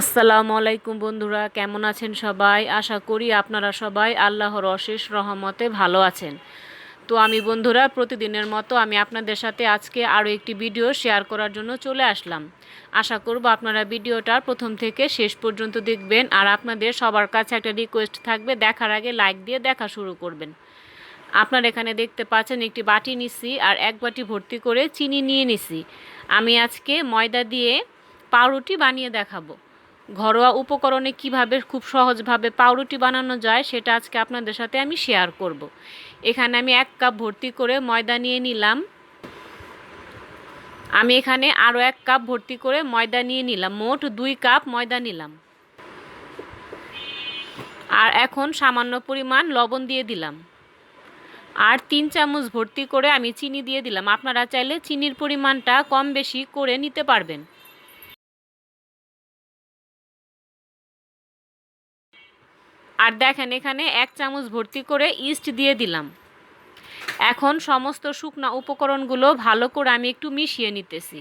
আসসালামু আলাইকুম বন্ধুরা, কেমন আছেন সবাই? আশা করি আপনারা সবাই আল্লাহর অশেষ রহমতে ভালো আছেন। তো আমি বন্ধুরা, প্রতিদিনের মতো আমি আপনাদের সাথে আজকে আরও একটি ভিডিও শেয়ার করার জন্য চলে আসলাম। আশা করব আপনারা ভিডিওটা প্রথম থেকে শেষ পর্যন্ত দেখবেন আর আপনাদের সবার কাছে একটা রিকোয়েস্ট থাকবে, দেখার আগে লাইক দিয়ে দেখা শুরু করবেন। আপনার এখানে দেখতে পাচ্ছেন একটি বাটি নিছি আর এক বাটি ভর্তি করে চিনি নিয়ে নিছি। আমি আজকে ময়দা দিয়ে পাউরুটি বানিয়ে দেখাবো। ঘরোয়া উপকরণে কীভাবে খুব সহজভাবে পাউরুটি বানানো যায় সেটা আজকে আপনাদের সাথে আমি শেয়ার করব। এখানে আমি এক কাপ ভর্তি করে ময়দা নিয়ে নিলাম। আমি এখানে আরও এক কাপ ভর্তি করে ময়দা নিয়ে নিলাম। মোট দুই কাপ ময়দা নিলাম। আর এখন সামান্য পরিমাণ লবণ দিয়ে দিলাম। আর তিন চামচ ভর্তি করে আমি চিনি দিয়ে দিলাম। আপনারা চাইলে চিনির পরিমাণটা কম বেশি করে নিতে পারবেন। আর দেখেন, এখানে এক চামচ ভর্তি করে ইস্ট দিয়ে দিলাম। এখন সমস্ত শুকনা উপকরণগুলো ভালো করে আমি একটু মিশিয়ে নিতেছি।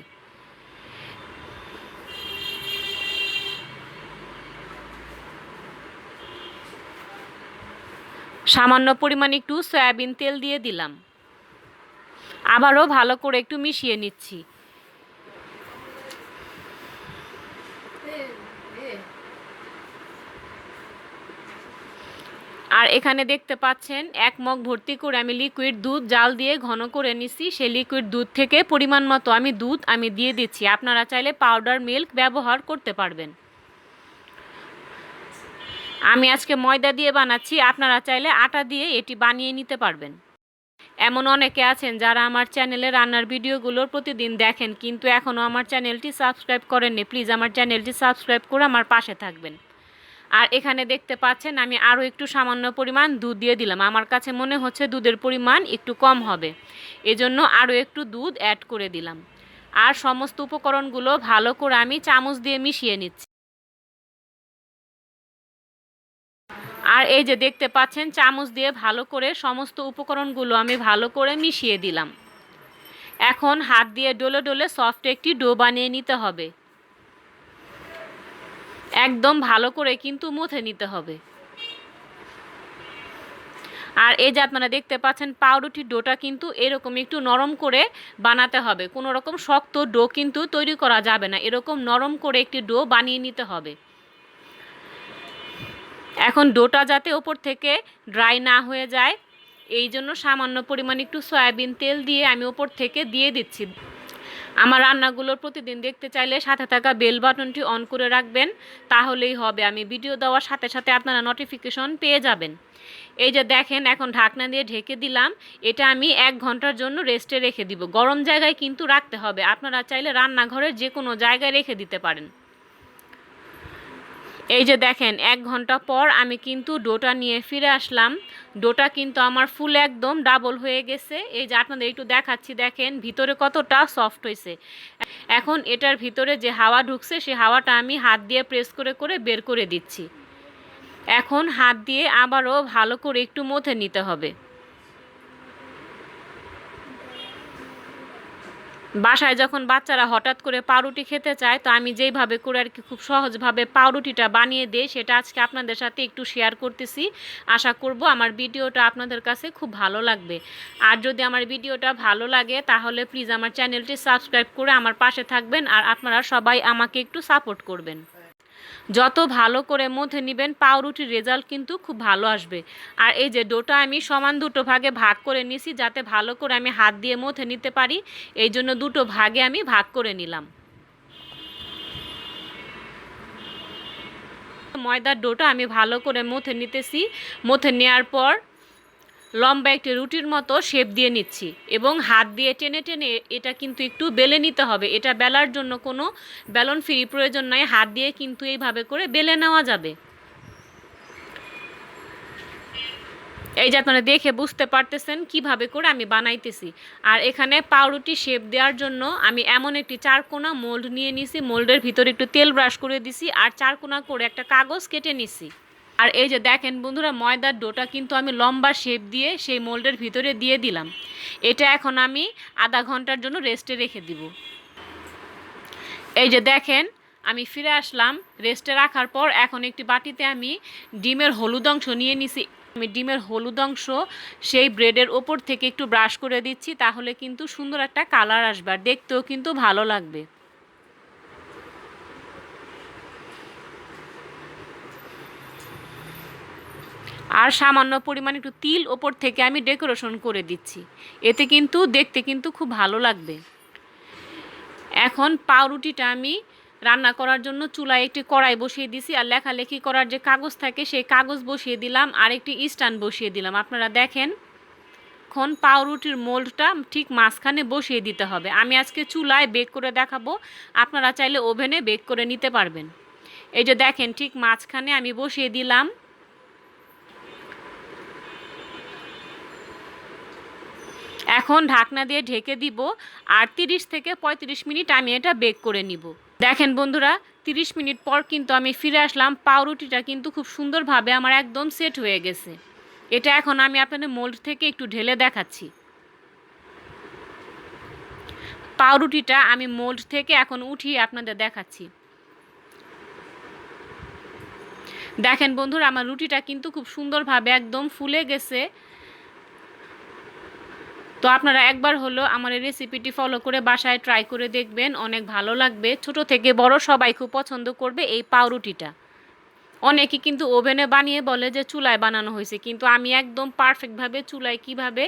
সামান্য পরিমাণ একটু সয়াবিন তেল দিয়ে দিলাম। আবারও ভালো করে একটু মিশিয়ে নিচ্ছি। আর এখানে দেখতে পাচ্ছেন, এক মগ ভর্তি করে আমি লিকুইড দুধ, জাল দিয়ে ঘন করে নিছি। সেই লিকুইড দুধ থেকে পরিমাণ মতো আমি দুধ আমি দিয়ে দিচ্ছি। আপনারা চাইলে পাউডার মিল্ক ব্যবহার করতে পারবেন। আমি আজকে ময়দা দিয়ে বানাচ্ছি। আপনারা চাইলে আটা দিয়ে এটি বানিয়ে নিতে পারবেন। এমন অনেকে আছেন যারা আমার চ্যানেলে রান্নার ভিডিওগুলোর প্রতিদিন দেখেন, কিন্তু এখনও আমার চ্যানেলটি সাবস্ক্রাইব করেননি। প্লিজ আমার চ্যানেলটি সাবস্ক্রাইব করে আমার পাশে থাকবেন। আর এখানে দেখতে পাচ্ছেন আমি আরও একটু সামান্য পরিমাণ দুধ দিয়ে দিলাম। আমার কাছে মনে হচ্ছে দুধের পরিমাণ একটু কম হবে। এজন্য আরও একটু দুধ অ্যাড করে দিলাম। আর সমস্ত উপকরণগুলো ভালো করে আমি চামচ দিয়ে মিশিয়ে নিচ্ছি। আর এই যে দেখতে পাচ্ছেন, চামচ দিয়ে ভালো করে সমস্ত উপকরণগুলো আমি ভালো করে মিশিয়ে দিলাম। এখন হাত দিয়ে ডলে ডলে সফট একটি ডো বানিয়ে নিতে হবে। একদম ভালো করে কিন্তু মুথে নিতে হবে। আর এই যে আপনারা দেখতে পাচ্ছেন পাউরুটির ডোটা কিন্তু এরকম একটু নরম করে বানাতে হবে। কোনো রকম শক্ত ডো কিন্তু তৈরি করা যাবে না। এরকম নরম করে একটি ডো বানিয়ে নিতে হবে। এখন ডোটা যাতে ওপর থেকে ড্রাই না হয়ে যায়, এই জন্য সামান্য পরিমাণ একটু সয়াবিন তেল দিয়ে আমি ওপর থেকে দিয়ে দিচ্ছি। আমার রান্নাগুলো প্রতিদিন দেখতে চাইলে সাথে থাকা বেল বাটনটি অন করে রাখবেন, তাহলেই হবে। আমি ভিডিও দেওয়ার সাথে সাথে আপনারা নোটিফিকেশন পেয়ে যাবেন। এই যে দেখেন, এখন ঢাকনা দিয়ে ঢেকে দিলাম। এটা আমি এক ঘণ্টার জন্য রেস্টে রেখে দিব। গরম জায়গায় কিন্তু রাখতে হবে। আপনারা চাইলে রান্নাঘরের যে কোনো জায়গায় রেখে দিতে পারেন। এই যে দেখেন, এক ঘণ্টা পর আমি কিন্তু ডোটা নিয়ে ফিরে আসলাম। ডোটা কিন্তু আমার ফুল একদম ডাবল হয়ে গেছে। এই যে আপনাদের একটু দেখাচ্ছি, দেখেন ভিতরে কতটা সফট হয়েছে। এখন এটার ভিতরে যে হাওয়া ঢুকছে সে হাওয়াটা আমি হাত দিয়ে প্রেস করে করে বের করে দিচ্ছি। এখন হাত দিয়ে আবারও ভালো করে একটু মথে নিতে হবে। বাসায় যখন বাচ্চারা হঠাৎ করে পাউরুটি খেতে চায়, তো আমি যেইভাবে করে আর কি খুব সহজভাবে পাউরুটিটা বানিয়ে দিই, সেটা আজকে আপনাদের সাথে একটু শেয়ার করতেছি। আশা করব আমার ভিডিওটা আপনাদের কাছে খুব ভালো লাগবে। আর যদি আমার ভিডিওটা ভালো লাগে, তাহলে প্লিজ আমার চ্যানেলটি সাবস্ক্রাইব করে আমার পাশে থাকবেন, আর আপনারা সবাই আমাকে একটু সাপোর্ট করবেন। যত ভালো করে মধ্যে নেবেন, পাউরুটির রেজাল্ট কিন্তু খুব ভালো আসবে। আর এই যে ডোটা আমি সমান দুটো ভাগে ভাগ করে নিছি যাতে ভালো করে আমি হাত দিয়ে মধ্যে নিতে পারি, এই জন্য দুটো ভাগে আমি ভাগ করে নিলাম। ময়দার ডোটা আমি ভালো করে মথে নিতেছি। মথে নেওয়ার পর লম্বা একটি রুটির মতো শেপ দিয়ে নিচ্ছি এবং হাত দিয়ে টেনে টেনে এটা কিন্তু একটু বেলে নিতে হবে। এটা বেলার জন্য কোনো বেলন ফ্রি প্রয়োজন নয় হাত দিয়ে কিন্তু এইভাবে করে বেলে নেওয়া যাবে। এই যে আপনারা দেখে বুঝতে পারতেছেন কীভাবে করে আমি বানাইতেছি। আর এখানে পাউরুটি শেপ দেওয়ার জন্য আমি এমন একটি চারকোনা মোল্ড নিয়ে নিছি। মোল্ডের ভিতরে একটু তেল ব্রাশ করে দিছি আর চারকোনা করে একটা কাগজ কেটে নিছি। আর এই যে দেখেন বন্ধুরা, ময়দার ডোটা কিন্তু আমি লম্বা শেপ দিয়ে সেই মোল্ডের ভিতরে দিয়ে দিলাম। এটা এখন আমি আধা ঘণ্টার জন্য রেস্টে রেখে দিব। এই যে দেখেন, আমি ফিরে আসলাম। রেস্টে রাখার পর এখন একটি বাটিতে আমি ডিমের হলুদ অংশ নিয়ে নিছি। আমি ডিমের হলুদ অংশ সেই ব্রেডের ওপর থেকে একটু ব্রাশ করে দিচ্ছি, তাহলে কিন্তু সুন্দর একটা কালার আসবে আর দেখতেও কিন্তু ভালো লাগবে। আর সামান্য পরিমাণ একটু তিল ওপর থেকে আমি ডেকোরেশন করে দিচ্ছি। এতে কিন্তু দেখতে কিন্তু খুব ভালো লাগবে। এখন পাউরুটিটা আমি রান্না করার জন্য চুলায় একটি কড়াই বসিয়ে দিছি আর লেখালেখি করার যে কাগজ থাকে সেই কাগজ বসিয়ে দিলাম আর একটি স্ট্যান্ড বসিয়ে দিলাম। আপনারা দেখেন, এখন পাউরুটির মোল্ডটা ঠিক মাঝখানে বসিয়ে দিতে হবে। আমি আজকে চুলায় বেক করে দেখাবো। আপনারা চাইলে ওভেনে বেক করে নিতে পারবেন। এই যে দেখেন, ঠিক মাঝখানে আমি বসিয়ে দিলাম এখন ঢাকনা দিয়ে ঢেকে দিব আর তিরিশ থেকে পঁয়ত্রিশ মিনিট আমি এটা বেক করে নিব। দেখেন বন্ধুরা, তিরিশ মিনিট পর কিন্তু আমি ফিরে আসলাম। পাউরুটিটা কিন্তু খুব সুন্দরভাবে আমার একদম সেট হয়ে গেছে। এটা এখন আমি আপনাদের মোল্ড থেকে একটু ঢেলে দেখাচ্ছি। পাউরুটিটা আমি মোল্ড থেকে এখন উঠিয়ে আপনাদের দেখাচ্ছি। দেখেন বন্ধুরা, আমার রুটিটা কিন্তু খুব সুন্দরভাবে একদম ফুলে গেছে। তো আপনারা একবার হলো আমার এই রেসিপিটি ফলো করে বাসায় ট্রাই করে দেখবেন, অনেক ভালো লাগবে। ছোট থেকে বড় সবাই খুব পছন্দ করবে এই পাউরুটিটা। অনেকে কিন্তু ওভেনে বানিয়ে বলে যে চুলায় বানানো হয়েছে, কিন্তু আমি একদম পারফেক্টভাবে চুলায় কীভাবে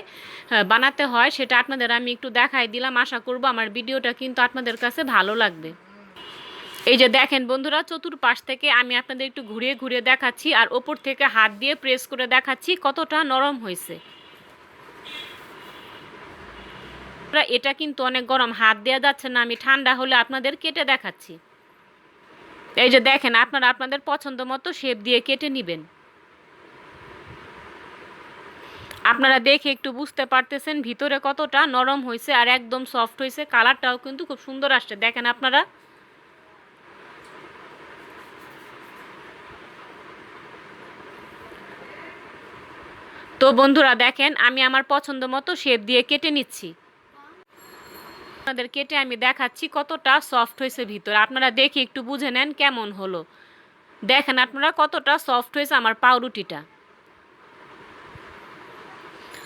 বানাতে হয় সেটা আপনাদের আমি একটু দেখাই দিলাম। আশা করব আমার ভিডিওটা কিন্তু আপনাদের কাছে ভালো লাগবে। এই যে দেখেন বন্ধুরা, চতুর্পাশ থেকে আমি আপনাদের একটু ঘুরিয়ে ঘুরিয়ে দেখাচ্ছি আর ওপর থেকে হাত দিয়ে প্রেস করে দেখাচ্ছি কতটা নরম হয়েছে। এটা কিন্তু অনেক গরম। হাত দেওয়া যাচ্ছে না, আমি ঠান্ডা হলে আপনাদের কেটে দেখাচ্ছি। এই যে দেখেন, আপনারা আপনাদের পছন্দ মতো শেপ দিয়ে কেটে নেবেন। আপনারা দেখে একটু বুঝতে পারতেছেন ভিতরে কতটা নরম হয়েছে আর একদম সফট হয়েছে। কালারটাও কিন্তু খুব সুন্দর আসছে। দেখেন আপনারা। তো বন্ধুরা, দেখেন, আমি আমার পছন্দ মতো শেপ দিয়ে কেটে নিচ্ছি। আপনাদের কেটে আমি দেখাচ্ছি কতটা সফট হয়েছে ভিতরে। আপনারা দেখে একটু বুঝে নেন কেমন হলো। দেখেন আপনারা কতটা সফট হয়েছে আমার পাউরুটিটা।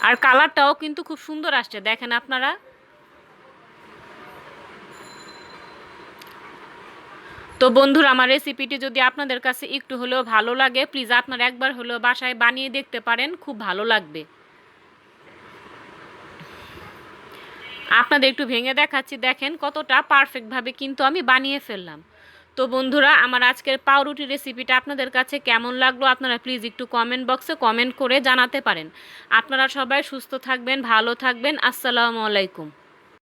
আর কালারটাও কিন্তু খুব সুন্দর আসছে, দেখেন আপনারা। তো বন্ধুরা, আমার রেসিপিটি যদি আপনাদের কাছে একটু হলেও ভালো লাগে প্লিজ আপনারা একবার হলেও বাসায় বানিয়ে দেখতে পারেন, খুব ভালো লাগবে। আপনাদের একটু ভেঙে দেখাচ্ছি, দেখেন কতটা পারফেক্টভাবে কিন্তু আমি বানিয়ে ফেললাম। তো বন্ধুরা, আমার আজকের পাউরুটি রেসিপিটা আপনাদের কাছে কেমন লাগল আপনারা প্লিজ একটু কমেন্ট বক্সে কমেন্ট করে জানাতে পারেন। আপনারা সবাই সুস্থ থাকবেন, ভালো থাকবেন, আসসালামু আলাইকুম।